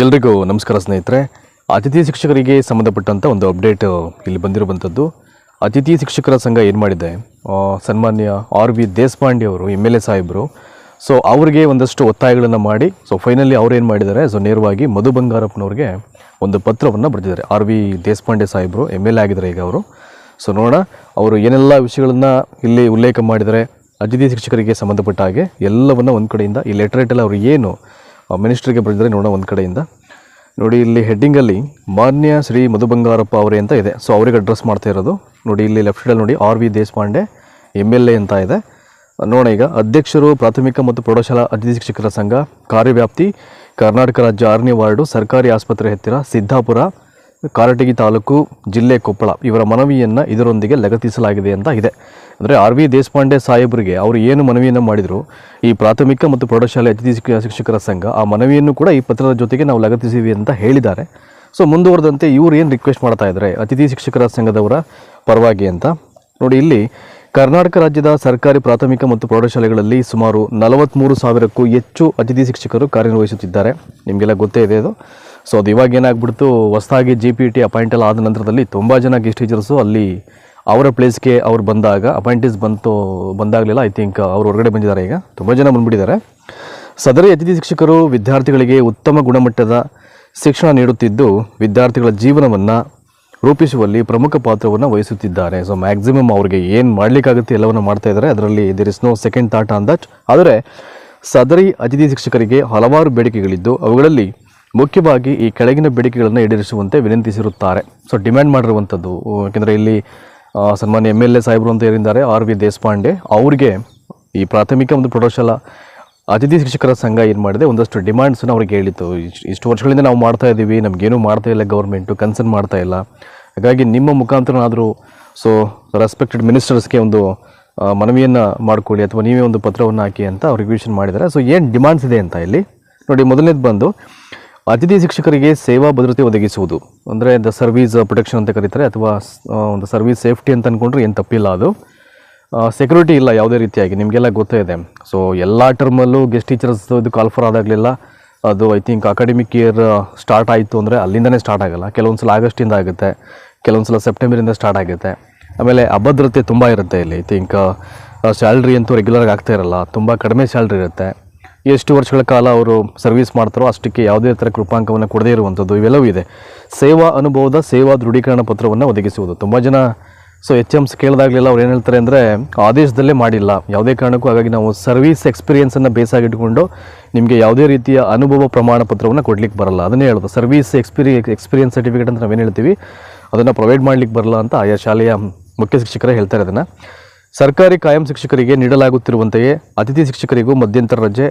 ಎಲ್ರಿಗೂ ನಮಸ್ಕಾರ ಸ್ನೇಹಿತರೆ. ಅತಿಥಿ ಶಿಕ್ಷಕರಿಗೆ ಸಂಬಂಧಪಟ್ಟಂಥ ಒಂದು ಅಪ್ಡೇಟ್ ಇಲ್ಲಿ ಬಂದಿರುವಂಥದ್ದು ಅತಿಥಿ ಶಿಕ್ಷಕರ ಸಂಘ ಏನು ಮಾಡಿದೆ? ಸನ್ಮಾನ್ಯ ಆರ್ ವಿ ದೇಶಪಾಂಡೆ ಅವರು, ಎಂ ಎಲ್ ಎ ಸಾಹೇಬರು. ಸೊ ಅವರಿಗೆ ಒಂದಷ್ಟು ಒತ್ತಾಯಗಳನ್ನು ಮಾಡಿ ಸೊ ಫೈನಲಿ ಅವ್ರು ಏನು ಮಾಡಿದ್ದಾರೆ? ಸೊ ನೇರವಾಗಿ ಮಧು ಬಂಗಾರಪ್ಪನವ್ರಿಗೆ ಒಂದು ಪತ್ರವನ್ನು ಬರೆದಿದ್ದಾರೆ. ಆರ್ ವಿ ದೇಶಪಾಂಡೆ ಸಾಹೇಬರು, ಎಂ ಎಲ್ ಎ ಆಗಿದ್ದಾರೆ ಈಗ ಅವರು. ಸೊ ನೋಡೋಣ, ಅವರು ಏನೆಲ್ಲ ವಿಷಯಗಳನ್ನು ಇಲ್ಲಿ ಉಲ್ಲೇಖ ಮಾಡಿದರೆ ಅತಿಥಿ ಶಿಕ್ಷಕರಿಗೆ ಸಂಬಂಧಪಟ್ಟ ಹಾಗೆ ಎಲ್ಲವನ್ನು ಒಂದು ಕಡೆಯಿಂದ ಈ ಲೆಟ್ರೇಟಲ್ಲಿ ಅವರು ಏನು ಮಿನಿಸ್ಟ್ರಿಗೆ ಬರೆದಿದ್ದಾರೆ. ನೋಡೋಣ ಒಂದು ಕಡೆಯಿಂದ. ನೋಡಿ, ಇಲ್ಲಿ ಹೆಡ್ಡಿಂಗಲ್ಲಿ ಮಾನ್ಯ ಶ್ರೀ ಮಧು ಬಂಗಾರಪ್ಪ ಅವರೇ ಅಂತ ಇದೆ. ಸೊ ಅವರಿಗೆ ಅಡ್ರೆಸ್ ಮಾಡ್ತಾ ಇರೋದು. ನೋಡಿ, ಇಲ್ಲಿ ಲೆಫ್ಟ್ ಸೈಡಲ್ಲಿ ನೋಡಿ, R V Deshpande M L A ಅಂತ ಇದೆ. ನೋಡೋಣ ಈಗ. ಅಧ್ಯಕ್ಷರು, ಪ್ರಾಥಮಿಕ ಮತ್ತು ಪ್ರೌಢಶಾಲಾ ಅತಿಥಿ ಶಿಕ್ಷಕರ ಸಂಘ, ಕಾರ್ಯವ್ಯಾಪ್ತಿ, ಕರ್ನಾಟಕ ರಾಜ್ಯ ಆರನೇ ವಾರ್ಡು, ಸರ್ಕಾರಿ ಆಸ್ಪತ್ರೆ ಹತ್ತಿರ, ಸಿದ್ದಾಪುರ, ಕಾರಟಗಿ ತಾಲೂಕು, ಜಿಲ್ಲೆ ಕೊಪ್ಪಳ. ಇವರ ಮನವಿಯನ್ನು ಇದರೊಂದಿಗೆ ಲಗತ್ತಿಸಲಾಗಿದೆ ಅಂತ ಇದೆ. ಅಂದರೆ ಆರ್ ವಿ ದೇಶಪಾಂಡೆ ಸಾಹೇಬರಿಗೆ ಅವರು ಏನು ಮನವಿಯನ್ನು ಮಾಡಿದರು, ಈ ಪ್ರಾಥಮಿಕ ಮತ್ತು ಪ್ರೌಢಶಾಲೆ ಅತಿಥಿ ಶಿಕ್ಷ- ಶಿಕ್ಷಕರ ಸಂಘ, ಆ ಮನವಿಯನ್ನು ಕೂಡ ಈ ಪತ್ರದ ಜೊತೆಗೆ ನಾವು ಲಗತ್ತಿಸಿವಿ ಅಂತ ಹೇಳಿದ್ದಾರೆ. ಸೊ ಮುಂದುವರೆದಂತೆ ಇವರು ಏನು ರಿಕ್ವೆಸ್ಟ್ ಮಾಡ್ತಾ ಇದ್ದಾರೆ? ಅತಿಥಿ ಶಿಕ್ಷಕರ ಸಂಘದವರ ಪರವಾಗಿ ಅಂತ. ನೋಡಿ, ಇಲ್ಲಿ ಕರ್ನಾಟಕ ರಾಜ್ಯದ ಸರ್ಕಾರಿ ಪ್ರಾಥಮಿಕ ಮತ್ತು ಪ್ರೌಢಶಾಲೆಗಳಲ್ಲಿ ಸುಮಾರು ನಲವತ್ತ್ಮೂರು ಸಾವಿರಕ್ಕೂ ಹೆಚ್ಚು ಅತಿಥಿ ಶಿಕ್ಷಕರು ಕಾರ್ಯನಿರ್ವಹಿಸುತ್ತಿದ್ದಾರೆ. ನಿಮಗೆಲ್ಲ ಗೊತ್ತೇ ಇದೆ ಅದು ಸೊ ಅದು ಇವಾಗ ಏನಾಗ್ಬಿಡ್ತು? ಹೊಸದಾಗಿ ಜಿ ಪಿ ಟಿ ಅಪಾಯಿಂಟ್ ಎಲ್ಲ ಆದ ನಂತರದಲ್ಲಿ ತುಂಬ ಜನ ಗೆಸ್ಟ್ ಟೀಚರ್ಸು ಅಲ್ಲಿ ಅವರ ಪ್ಲೇಸ್ಗೆ ಅವ್ರು ಬಂದಾಗ ಅಪಾಯಿಂಟೀಸ್ ಬಂತು, ಬಂದಾಗಲಿಲ್ಲ. ಐ ಥಿಂಕ್ ಅವ್ರು ಹೊರಗಡೆ ಬಂದಿದ್ದಾರೆ ಈಗ. ತುಂಬ ಜನ ಬಂದುಬಿಟ್ಟಿದ್ದಾರೆ. ಸದರಿ ಅತಿಥಿ ಶಿಕ್ಷಕರು ವಿದ್ಯಾರ್ಥಿಗಳಿಗೆ ಉತ್ತಮ ಗುಣಮಟ್ಟದ ಶಿಕ್ಷಣ ನೀಡುತ್ತಿದ್ದು, ವಿದ್ಯಾರ್ಥಿಗಳ ಜೀವನವನ್ನು ರೂಪಿಸುವಲ್ಲಿ ಪ್ರಮುಖ ಪಾತ್ರವನ್ನು ವಹಿಸುತ್ತಿದ್ದಾರೆ. ಸೊ ಮ್ಯಾಕ್ಸಿಮಮ್ ಅವ್ರಿಗೆ ಏನು ಮಾಡಲಿಕ್ಕಾಗುತ್ತೆ ಎಲ್ಲವನ್ನು ಮಾಡ್ತಾ ಇದ್ದಾರೆ. ಅದರಲ್ಲಿ there is no second thought on that ಆದರೆ, ಸದರಿ ಅತಿಥಿ ಶಿಕ್ಷಕರಿಗೆ ಹಲವಾರು ಬೇಡಿಕೆಗಳಿದ್ದು, ಅವುಗಳಲ್ಲಿ ಮುಖ್ಯವಾಗಿ ಈ ಕೆಳಗಿನ ಬೇಡಿಕೆಗಳನ್ನು ಈಡೇರಿಸುವಂತೆ ವಿನಂತಿಸಿರುತ್ತಾರೆ. ಸೊ ಡಿಮ್ಯಾಂಡ್ ಮಾಡಿರುವಂಥದ್ದು ಏಕೆಂದರೆ ಇಲ್ಲಿ ಸನ್ಮಾನ್ಯ ಎಂ ಎಲ್ ಎ ಸಾಹೇಬರು ಅಂತ ಏನಿದ್ದಾರೆ ಆರ್ ವಿ ದೇಶಪಾಂಡೆ. ಅವ್ರಿಗೆ ಈ ಪ್ರಾಥಮಿಕ ಒಂದು ಪ್ರೌಢಶಾಲಾ ಅತಿಥಿ ಶಿಕ್ಷಕರ ಸಂಘ ಏನು ಮಾಡಿದೆ, ಒಂದಷ್ಟು ಡಿಮ್ಯಾಂಡ್ಸನ್ನು ಅವ್ರಿಗೆ ಹೇಳಿತ್ತು. ಇಷ್ಟು ವರ್ಷಗಳಿಂದ ನಾವು ಮಾಡ್ತಾ ಇದ್ದೀವಿ, ನಮಗೇನು ಮಾಡ್ತಾ ಇಲ್ಲ ಗೌರ್ಮೆಂಟು ಕನ್ಸರ್ನ್ ಮಾಡ್ತಾ ಇಲ್ಲ. ಹಾಗಾಗಿ ನಿಮ್ಮ ಮುಖಾಂತರನಾದರೂ, ಸೊ ರೆಸ್ಪೆಕ್ಟೆಡ್ ಮಿನಿಸ್ಟರ್ಸ್ಗೆ ಒಂದು ಮನವಿಯನ್ನು ಮಾಡಿಕೊಳ್ಳಿ, ಅಥವಾ ನೀವೇ ಒಂದು ಪತ್ರವನ್ನು ಹಾಕಿ ಅಂತ ಅವ್ರಿಗೆ ವಿಷನ್ ಮಾಡಿದ್ದಾರೆ. ಸೊ ಏನು ಡಿಮ್ಯಾಂಡ್ಸ್ ಇದೆ ಅಂತ ಇಲ್ಲಿ? ನೋಡಿ, ಮೊದಲನೇದು ಬಂದು ಅತಿಥಿ ಶಿಕ್ಷಕರಿಗೆ ಸೇವಾ ಭದ್ರತೆ ಒದಗಿಸುವುದು. ಅಂದರೆ ದ ಸರ್ವೀಸ್ ಪ್ರೊಟೆಕ್ಷನ್ ಅಂತ ಕರೀತಾರೆ, ಅಥವಾ ಒಂದು ಸರ್ವೀಸ್ ಸೇಫ್ಟಿ ಅಂತ ಅಂದ್ಕೊಂಡ್ರೆ ಏನು ತಪ್ಪಿಲ್ಲ ಅದು. ಸೆಕ್ಯೂರಿಟಿ ಇಲ್ಲ ಯಾವುದೇ ರೀತಿಯಾಗಿ, ನಿಮಗೆಲ್ಲ ಗೊತ್ತೇ ಇದೆ. ಸೊ ಎಲ್ಲ ಟರ್ಮಲ್ಲೂ ಗೆಸ್ಟ್ ಟೀಚರ್ಸ್ ಇದು ಕಾಲ್ಫರ್ ಆದಾಗಲಿಲ್ಲ. ಅದು I think academic year start ಆಯಿತು ಅಂದರೆ ಅಲ್ಲಿಂದನೇ ಸ್ಟಾರ್ಟ್ ಆಗಲ್ಲ. ಕೆಲವೊಂದು ಸಲ ಆಗಸ್ಟಿಂದ ಆಗುತ್ತೆ ಕೆಲವೊಂದು ಸಲ ಸೆಪ್ಟೆಂಬರಿಂದ ಸ್ಟಾರ್ಟ್ ಆಗುತ್ತೆ. ಆಮೇಲೆ ಅಭದ್ರತೆ ತುಂಬ ಇರುತ್ತೆ ಇಲ್ಲಿ. ಐ ಥಿಂಕ್ ಸ್ಯಾಲ್ರಿ ಅಂತೂ ರೆಗ್ಯುಲರ್ ಆಗ್ತಾ ಇರಲ್ಲ, ತುಂಬ ಕಡಿಮೆ ಸ್ಯಾಲ್ರಿ ಇರುತ್ತೆ. ಎಷ್ಟು ವರ್ಷಗಳ ಕಾಲ ಅವರು ಸರ್ವಿಸ್ ಮಾಡ್ತಾರೋ ಅಷ್ಟಕ್ಕೆ ಯಾವುದೇ ಥರ ಕೃಪಾಂಕವನ್ನು ಕೊಡದೇ ಇರುವಂಥದ್ದು ಇವೆಲ್ಲವೂ ಇದೆ. ಸೇವಾ ಅನುಭವದ ಸೇವಾ ದೃಢೀಕರಣ ಪತ್ರವನ್ನು ಒದಗಿಸುವುದು. ತುಂಬ ಜನ ಸೊ ಎಚ್ ಎಮ್ಸ್ ಕೇಳಿದಾಗಲೆಲ್ಲ ಅವ್ರು ಏನು ಹೇಳ್ತಾರೆ ಅಂದರೆ, ಆದೇಶದಲ್ಲೇ ಮಾಡಿಲ್ಲ. ಯಾವುದೇ ಕಾರಣಕ್ಕೂ ಹಾಗಾಗಿ ನಾವು ಸರ್ವಿಸ್ ಎಕ್ಸ್ಪೀರಿಯೆನ್ಸನ್ನು ಬೇಸಾಗಿಟ್ಕೊಂಡು ನಿಮಗೆ ಯಾವುದೇ ರೀತಿಯ ಅನುಭವ ಪ್ರಮಾಣ ಪತ್ರವನ್ನು ಕೊಡಲಿಕ್ಕೆ ಬರಲ್ಲ. ಅದನ್ನೇ ಹೇಳೋದು. ಸರ್ವಿಸ್ ಎಕ್ಸ್ಪೀರಿ, ಎಕ್ಸ್ಪೀರಿಯೆನ್ಸ್ ಸರ್ಟಿಫಿಕೇಟ್ ಅಂತ ನಾವೇನು ಹೇಳ್ತೀವಿ, ಅದನ್ನು ಪ್ರೊವೈಡ್ ಮಾಡಲಿಕ್ಕೆ ಬರಲ್ಲ ಅಂತ ಆಯಾ ಶಾಲೆಯ ಮುಖ್ಯ ಶಿಕ್ಷಕರೇ ಹೇಳ್ತಾರೆ ಅದನ್ನು. ಸರ್ಕಾರಿ ಕಾಯಂ ಶಿಕ್ಷಕರಿಗೆ ನೀಡಲಾಗುತ್ತಿರುವಂತೆಯೇ ಅತಿಥಿ ಶಿಕ್ಷಕರಿಗೂ ಮಧ್ಯಂತರ ರಜೆ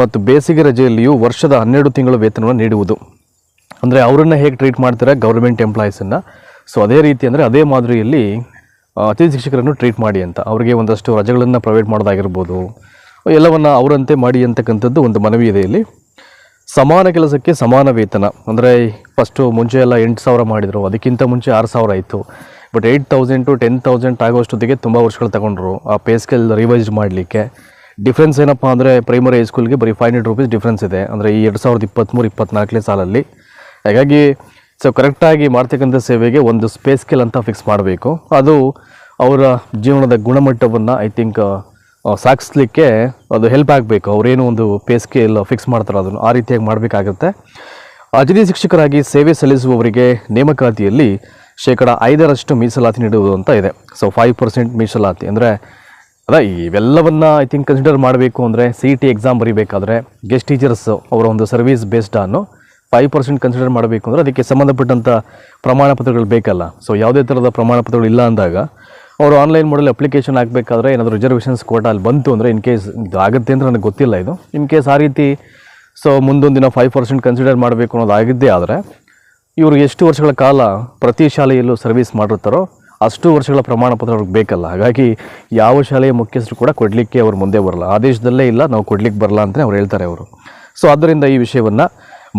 ಮತ್ತು ಬೇಸಿಗೆ ರಜೆಯಲ್ಲಿಯೂ ವರ್ಷದ ಹನ್ನೆರಡು ತಿಂಗಳ ವೇತನವನ್ನು ನೀಡುವುದು. ಅಂದರೆ ಅವರನ್ನು ಹೇಗೆ ಟ್ರೀಟ್ ಮಾಡ್ತಾರೆ? ಗೌರ್ಮೆಂಟ್ ಎಂಪ್ಲಾಯೀಸನ್ನು ಸೊ ಅದೇ ರೀತಿ ಅಂದರೆ ಅದೇ ಮಾದರಿಯಲ್ಲಿ ಅತಿಥಿ ಶಿಕ್ಷಕರನ್ನು ಟ್ರೀಟ್ ಮಾಡಿ ಅಂತ. ಅವರಿಗೆ ಒಂದಷ್ಟು ರಜೆಗಳನ್ನು ಪ್ರೊವೈಡ್ ಮಾಡೋದಾಗಿರ್ಬೋದು. ಎಲ್ಲವನ್ನು ಅವರಂತೆ ಮಾಡಿ ಅಂತಕ್ಕಂಥದ್ದು ಒಂದು ಮನವಿ ಇದೆ ಇಲ್ಲಿ. ಸಮಾನ ಕೆಲಸಕ್ಕೆ ಸಮಾನ ವೇತನ. ಅಂದರೆ ಫಸ್ಟು ಮುಂಚೆ ಎಲ್ಲ ಎಂಟು ಸಾವಿರ ಮಾಡಿದರು. ಅದಕ್ಕಿಂತ ಮುಂಚೆ ಆರು ಸಾವಿರ ಆಯಿತು. But eight thousand to ten thousand ಆಗೋಷ್ಟೊತ್ತಿಗೆ ತುಂಬ ವರ್ಷಗಳು ತಗೊಂಡ್ರು. ಆ ಪೇ ಸ್ಕೇಲ್ ರಿವೈಸ್ ಮಾಡಲಿಕ್ಕೆ. ಡಿಫ್ರೆನ್ಸ್ ಏನಪ್ಪ ಅಂದರೆ ಪ್ರೈಮರಿ ಹೈಸ್ಕೂಲ್ಗೆ ಬರೀ ಫೈವ್ ಹಂಡ್ರೆಡ್ ರುಪೀಸ್ ಡಿಫ್ರೆನ್ಸ್ ಇದೆ. ಅಂದರೆ ಈ ಎರಡು ಸಾವಿರದ ಇಪ್ಪತ್ತ್ಮೂರು ಇಪ್ಪತ್ನಾಲ್ಕನೇ ಸಾಲಲ್ಲಿ. ಹಾಗಾಗಿ ಸೊ ಕರೆಕ್ಟಾಗಿ ಮಾಡ್ತಕ್ಕಂಥ ಸೇವೆಗೆ ಒಂದು ಸ್ಪೇ ಸ್ಕೇಲ್ ಅಂತ ಫಿಕ್ಸ್ ಮಾಡಬೇಕು. ಅದು ಅವರ ಜೀವನದ ಗುಣಮಟ್ಟವನ್ನು ಐ ಥಿಂಕ್ ಸಾಗಿಸ್ಲಿಕ್ಕೆ ಅದು ಹೆಲ್ಪ್ ಆಗಬೇಕು. ಅವರೇನು ಒಂದು ಪೇ ಸ್ಕೇಲ್ ಫಿಕ್ಸ್ ಮಾಡ್ತಾರೋ, ಅದನ್ನು ಆ ರೀತಿಯಾಗಿ ಮಾಡಬೇಕಾಗುತ್ತೆ. ಅತಿಥಿ ಶಿಕ್ಷಕರಾಗಿ ಸೇವೆ ಸಲ್ಲಿಸುವವರಿಗೆ ನೇಮಕಾತಿಯಲ್ಲಿ ಶೇಕಡ ಐದರಷ್ಟು ಮೀಸಲಾತಿ ನೀಡುವುದು ಅಂತ ಇದೆ. ಸೊ ಫೈವ್ ಪರ್ಸೆಂಟ್ ಮೀಸಲಾತಿ ಅಂದರೆ, ಅದ ಇವೆಲ್ಲವನ್ನ ಐ ಥಿಂಕ್ ಕನ್ಸಿಡರ್ ಮಾಡಬೇಕು ಅಂದರೆ ಸಿ ಟಿ ಎಕ್ಸಾಮ್ ಬರೀಬೇಕಾದ್ರೆ ಗೆಸ್ಟ್ ಟೀಚರ್ಸ್ ಅವರ ಒಂದು ಸರ್ವಿಸ್ ಬೇಸ್ಡ್ ಅನ್ನು ಫೈವ್ ಪರ್ಸೆಂಟ್ ಕನ್ಸಿಡರ್ ಮಾಡಬೇಕು ಅಂದರೆ ಅದಕ್ಕೆ ಸಂಬಂಧಪಟ್ಟಂಥ ಪ್ರಮಾಣ ಪತ್ರಗಳು ಬೇಕಲ್ಲ. ಸೊ ಯಾವುದೇ ಥರದ ಪ್ರಮಾಣ ಪತ್ರಗಳು ಇಲ್ಲ ಅಂದಾಗ ಅವರು ಆನ್ಲೈನ್ ಮಾಡಲ್ ಅಪ್ಲಿಕೇಶನ್ ಹಾಕಬೇಕಾದ್ರೆ ಏನಾದರೂ ರಿಸರ್ವೇಷನ್ಸ್ ಕೋಟ ಅಲ್ಲಿ ಬಂತು ಅಂದರೆ ಇನ್ ಕೇಸ್ ಇದು ಆಗುತ್ತೆ ಅಂತ ನನಗೆ ಗೊತ್ತಿಲ್ಲ ಇದು. ಇನ್ ಕೇಸ್ ಆ ರೀತಿ ಸೊ ಮುಂದೊಂದು ದಿನ ಫೈವ್ ಪರ್ಸೆಂಟ್ ಕನ್ಸಿಡರ್ ಮಾಡಬೇಕು ಅನ್ನೋದು ಆಗಿದ್ದೇ ಆದರೆ ಇವರು ಎಷ್ಟು ವರ್ಷಗಳ ಕಾಲ ಪ್ರತಿ ಶಾಲೆಯಲ್ಲೂ ಸರ್ವಿಸ್ ಮಾಡಿರ್ತಾರೋ ಅಷ್ಟು ವರ್ಷಗಳ ಪ್ರಮಾಣ ಪತ್ರ ಅವ್ರಿಗೆ ಬೇಕಲ್ಲ. ಹಾಗಾಗಿ ಯಾವ ಶಾಲೆಯ ಮುಖ್ಯಸ್ಥರು ಕೂಡ ಕೊಡಲಿಕ್ಕೆ ಅವ್ರು ಮುಂದೆ ಬರಲ್ಲ. ಆದೇಶದಲ್ಲೇ ಇಲ್ಲ, ನಾವು ಕೊಡಲಿಕ್ಕೆ ಬರಲ್ಲ ಅಂತಲೇ ಅವ್ರು ಹೇಳ್ತಾರೆ ಅವರು. ಸೊ ಆದ್ದರಿಂದ ಈ ವಿಷಯವನ್ನು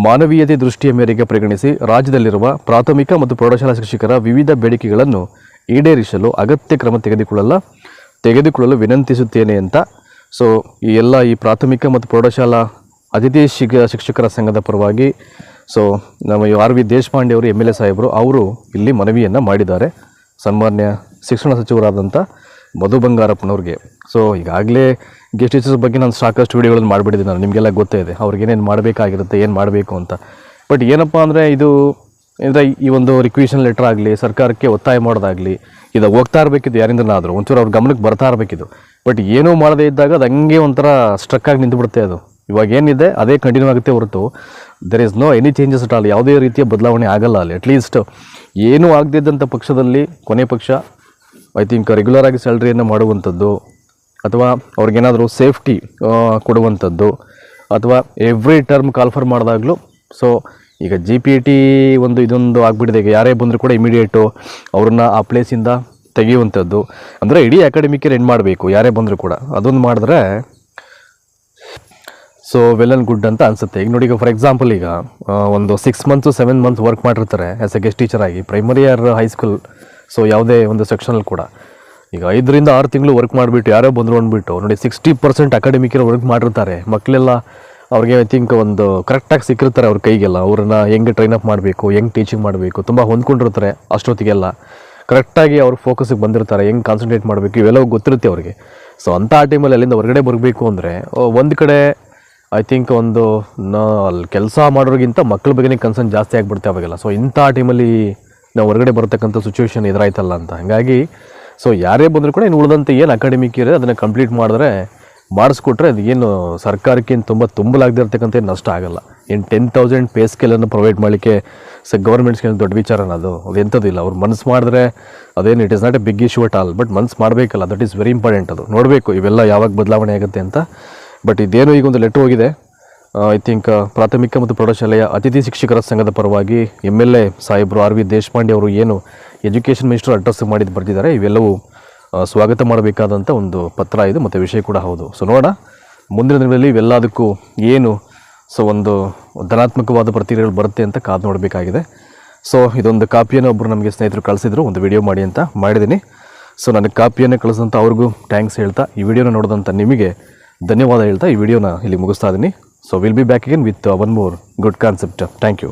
ಮಾನವೀಯತೆ ದೃಷ್ಟಿಯ ಮೇರೆಗೆ ಪರಿಗಣಿಸಿ ರಾಜ್ಯದಲ್ಲಿರುವ ಪ್ರಾಥಮಿಕ ಮತ್ತು ಪ್ರೌಢಶಾಲಾ ಶಿಕ್ಷಕರ ವಿವಿಧ ಬೇಡಿಕೆಗಳನ್ನು ಈಡೇರಿಸಲು ಅಗತ್ಯ ಕ್ರಮ ತೆಗೆದುಕೊಳ್ಳಲ್ಲ, ತೆಗೆದುಕೊಳ್ಳಲು ವಿನಂತಿಸುತ್ತೇನೆ ಅಂತ. ಸೊ ಈ ಎಲ್ಲ ಈ ಪ್ರಾಥಮಿಕ ಮತ್ತು ಪ್ರೌಢಶಾಲಾ ಅತಿಥಿ ಶಿಕ್ಷಕರ ಸಂಘದ ಪರವಾಗಿ ಸೊ ನಮ್ಮ ಆರ್ ವಿ ದೇಶಪಾಂಡೆ ಅವರು, ಎಂ ಎಲ್ ಎ ಸಾಹೇಬರು, ಅವರು ಇಲ್ಲಿ ಮನವಿಯನ್ನು ಮಾಡಿದ್ದಾರೆ. ಸನ್ಮಾನ್ಯ ಶಿಕ್ಷಣ ಸಚಿವರಾದಂಥ ಮಧು ಬಂಗಾರಪ್ಪನವ್ರಿಗೆ. ಸೊ ಈಗಾಗಲೇ ಗೆಸ್ಟ್ ಟೀಚರ್ಸ್ ಬಗ್ಗೆ ನಾನು ಸಾಕಷ್ಟು ವಿಡಿಯೋಗಳನ್ನು ಮಾಡಿಬಿಟ್ಟಿದ್ದೀನಿ. ನಾನು ನಿಮಗೆಲ್ಲ ಗೊತ್ತೇ ಇದೆ. ಅವ್ರಿಗೆ ಏನೇನು ಮಾಡಬೇಕಾಗಿರುತ್ತೆ, ಏನು ಮಾಡಬೇಕು ಅಂತ. ಬಟ್ ಏನಪ್ಪ ಅಂದರೆ ಇದು, ಅಂದರೆ ಈ ಒಂದು ರಿಕ್ವೇಷನ್ ಲೆಟರ್ ಆಗಲಿ, ಸರ್ಕಾರಕ್ಕೆ ಒತ್ತಾಯ ಮಾಡೋದಾಗಲಿ, ಇದು ಹೋಗ್ತಾ ಇರಬೇಕಿದ್ದು ಯಾರಿಂದನಾದರೂ. ಒಂಚೂರು ಅವ್ರ ಗಮನಕ್ಕೆ ಬರ್ತಾ ಇರಬೇಕಿದು ಬಟ್ ಏನೂ ಮಾಡದೇ ಇದ್ದಾಗ ಅದು ಹಂಗೆ ಒಂಥರ ಸ್ಟ್ರಕ್ ಆಗಿ ನಿಂತುಬಿಡುತ್ತೆ ಅದು. ಇವಾಗ ಏನಿದೆ, ಅದೇ ಕಂಟಿನ್ಯೂ ಆಗುತ್ತೆ ಹೊರತು. There is no any changes at all ಯಾವುದೇ ರೀತಿಯ ಬದಲಾವಣೆ ಆಗಲ್ಲ ಅಲ್ಲಿ. ಅಟ್ಲೀಸ್ಟ್ ಏನೂ ಆಗದಿದ್ದಂಥ ಪಕ್ಷದಲ್ಲಿ ಕೊನೆ ಪಕ್ಷ ಐ ಥಿಂಕ್ ರೆಗ್ಯುಲರ್ ಆಗಿ ಸ್ಯಾಲ್ರಿಯನ್ನು ಮಾಡುವಂಥದ್ದು, ಅಥವಾ ಅವ್ರಿಗೇನಾದರೂ ಸೇಫ್ಟಿ ಕೊಡುವಂಥದ್ದು, ಅಥವಾ ಎವ್ರಿ ಟರ್ಮ್ ಕಾಲ್ಫರ್ ಮಾಡಿದಾಗಲೂ ಸೊ ಈಗ ಜಿ ಪಿ ಟಿ ಒಂದು ಇದೊಂದು ಆಗಿಬಿಟ್ಟಿದೆ. ಈಗ ಯಾರೇ ಬಂದರೂ ಕೂಡ ಇಮಿಡಿಯೇಟು ಅವ್ರನ್ನ ಆ ಪ್ಲೇಸಿಂದ ತೆಗೆಯುವಂಥದ್ದು. ಅಂದರೆ ಇಡೀ ಅಕಾಡೆಮಿಕ್ಕೆ ರೆಂಡ್ ಮಾಡಬೇಕು? ಯಾರೇ ಬಂದರೂ ಕೂಡ. ಅದೊಂದು ಮಾಡಿದ್ರೆ ಸೊ ವೆಲ್ ಆ್ಯಂಡ್ ಗುಡ್ ಅಂತ ಅನಿಸುತ್ತೆ. ಈಗ ನೋಡಿ, ಈಗ ಫಾರ್ ಎಕ್ಸಾಂಪಲ್ ಈಗ ಒಂದು six months seven month work ಮಾಡಿರ್ತಾರೆ ಆ್ಯಸ್ ಎ ಗೆಸ್ಟ್ ಟೀಚರ್ ಆಗಿ primary or high school so ಯಾವುದೇ ಒಂದು ಸೆಕ್ಷನಲ್ಲಿ ಕೂಡ. ಈಗ ಐದರಿಂದ ಆರು ತಿಂಗಳು ವರ್ಕ್ ಮಾಡಿಬಿಟ್ಟು ಯಾರೋ ಬಂದರು ಅಂದ್ಬಿಟ್ಟು, ನೋಡಿ ಸಿಕ್ಸ್ಟಿ ಪರ್ಸೆಂಟ್ ಅಕಾಡೆಮಿಕರು ವರ್ಕ್ ಮಾಡಿರ್ತಾರೆ. ಮಕ್ಕಳೆಲ್ಲ ಅವ್ರಿಗೆ ಐ ಥಿಂಕ್ ಒಂದು ಕರೆಕ್ಟಾಗಿ ಸಿಕ್ಕಿರ್ತಾರೆ ಅವ್ರ ಕೈಗೆಲ್ಲ. ಅವ್ರನ್ನ ಹೆಂಗೆ ಟ್ರೈನ್ ಅಪ್ ಮಾಡಬೇಕು, ಹೆಂಗೆ ಟೀಚಿಂಗ್ ಮಾಡಬೇಕು, ತುಂಬ ಹೊಂದ್ಕೊಂಡಿರ್ತಾರೆ ಅಷ್ಟೊತ್ತಿಗೆಲ್ಲ. ಕರೆಕ್ಟಾಗಿ ಅವ್ರ ಫೋಕಸ್ಗೆ ಬಂದಿರ್ತಾರೆ, ಹೆಂಗೆ ಕಾನ್ಸಂಟ್ರೇಟ್ ಮಾಡಬೇಕು ಇವೆಲ್ಲವೂ ಗೊತ್ತಿರುತ್ತೆ ಅವ್ರಿಗೆ. ಸೊ ಅಂಥ ಟೈಮಲ್ಲಿ ಅಲ್ಲಿಂದ ಹೊರಗಡೆ ಬರಬೇಕು ಅಂದರೆ ಒಂದು ಕಡೆ ಐ ಥಿಂಕ್ ಒಂದು ಅಲ್ಲಿ ಕೆಲಸ ಮಾಡೋರಿಗಿಂತ ಮಕ್ಕಳ ಬಗ್ಗೆನೇ ಕನ್ಸರ್ನ್ ಜಾಸ್ತಿ ಆಗಿಬಿಡುತ್ತೆ ಅವಾಗೆಲ್ಲ. ಸೊ ಇಂಥ ಟೈಮಲ್ಲಿ ನಾವು ಹೊರಗಡೆ ಬರತಕ್ಕಂಥ ಸಿಚುವೇಶನ್ ಎದುರಾಯ್ತಲ್ಲ ಅಂತ. ಹಾಗಾಗಿ ಸೊ ಯಾರೇ ಬಂದರೂ ಕೂಡ ಇನ್ನು ಉಳಿದಂತೆ ಏನು ಅಕಾಡೆಮಿಕ್ ಇರೋ ಅದನ್ನು ಕಂಪ್ಲೀಟ್ ಮಾಡಿದ್ರೆ, ಮಾಡಿಸ್ಕೊಟ್ರೆ ಅದು ಏನು ಸರ್ಕಾರಕ್ಕೆ ಏನು ತುಂಬ ತುಂಬಲಾಗದಿರ್ತಕ್ಕಂಥ ಏನು ನಷ್ಟ ಆಗಲ್ಲ. ಏನು ಟೆನ್ ತೌಸಂಡ್ ಪೇ ಸ್ಕೇಲನ್ನು ಪ್ರೊವೈಡ್ ಮಾಡಲಿಕ್ಕೆ ಸ ಗೌರ್ಮೆಂಟ್ಸ್ಗೆ ದೊಡ್ಡ ವಿಚಾರನ ಅದು. ಅದು ಎಂಥದ್ದಿಲ್ಲ ಅವ್ರು ಮನಸ್ಸು ಮಾಡಿದ್ರೆ ಅದೇನು it is not a big issue at all but ಮನಸ್ಸು ಮಾಡಬೇಕಲ್ಲ. ದಟ್ ಈಸ್ ವೆರಿ ಇಂಪಾರ್ಟೆಂಟ್ ಅದು. ನೋಡಬೇಕು ಇವೆಲ್ಲ ಯಾವಾಗ ಬದಲಾವಣೆ ಆಗುತ್ತೆ ಅಂತ. ಬಟ್ ಇದೇನು ಈಗ ಒಂದು ಲೆಟ್ರ್ ಹೋಗಿದೆ. ಐ ಥಿಂಕ್ ಪ್ರಾಥಮಿಕ ಮತ್ತು ಪ್ರೌಢಶಾಲೆಯ ಅತಿಥಿ ಶಿಕ್ಷಕರ ಸಂಘದ ಪರವಾಗಿ ಎಂ ಎಲ್ ಎ ಸಾಹೇಬರು ಆರ್ ವಿ ದೇಶಪಾಂಡೆ ಅವರು ಏನು ಎಜುಕೇಷನ್ ಮಿನಿಸ್ಟರ್ ಅಡ್ರೆಸ್ ಮಾಡಿದ್ದು ಬರ್ತಿದ್ದಾರೆ ಇವೆಲ್ಲವೂ ಸ್ವಾಗತ ಮಾಡಬೇಕಾದಂಥ ಒಂದು ಪತ್ರ ಇದು ಮತ್ತು ವಿಷಯ ಕೂಡ ಹೌದು. ಸೊ ನೋಡೋಣ. ಮುಂದಿನ ದಿನಗಳಲ್ಲಿ ಇವೆಲ್ಲದಕ್ಕೂ ಏನು ಸೊ ಒಂದು ಧನಾತ್ಮಕವಾದ ಪ್ರತಿಕ್ರಿಯೆಗಳು ಬರುತ್ತೆ ಅಂತ ಕಾದು ನೋಡಬೇಕಾಗಿದೆ. ಸೊ ಇದೊಂದು ಕಾಪಿಯನ್ನು ಒಬ್ಬರು ನಮಗೆ ಸ್ನೇಹಿತರು ಕಳಿಸಿದ್ರು. ಒಂದು ವಿಡಿಯೋ ಮಾಡಿ ಅಂತ ಮಾಡಿದ್ದೀನಿ. ಸೊ ನನಗೆ ಕಾಪಿಯನ್ನು ಕಳಿಸಿದಂಥ ಅವ್ರಿಗೂ ಥ್ಯಾಂಕ್ಸ್ ಹೇಳ್ತಾ ಈ ವಿಡಿಯೋನ ನೋಡಿದಂಥ ನಿಮಗೆ ಧನ್ಯವಾದ ಹೇಳ್ತಾ ಈ ವಿಡಿಯೋನ ಇಲ್ಲಿ ಮುಗಿಸ್ತಾ ಇದ್ದೀನಿ. So will be back again with one more good concept thank you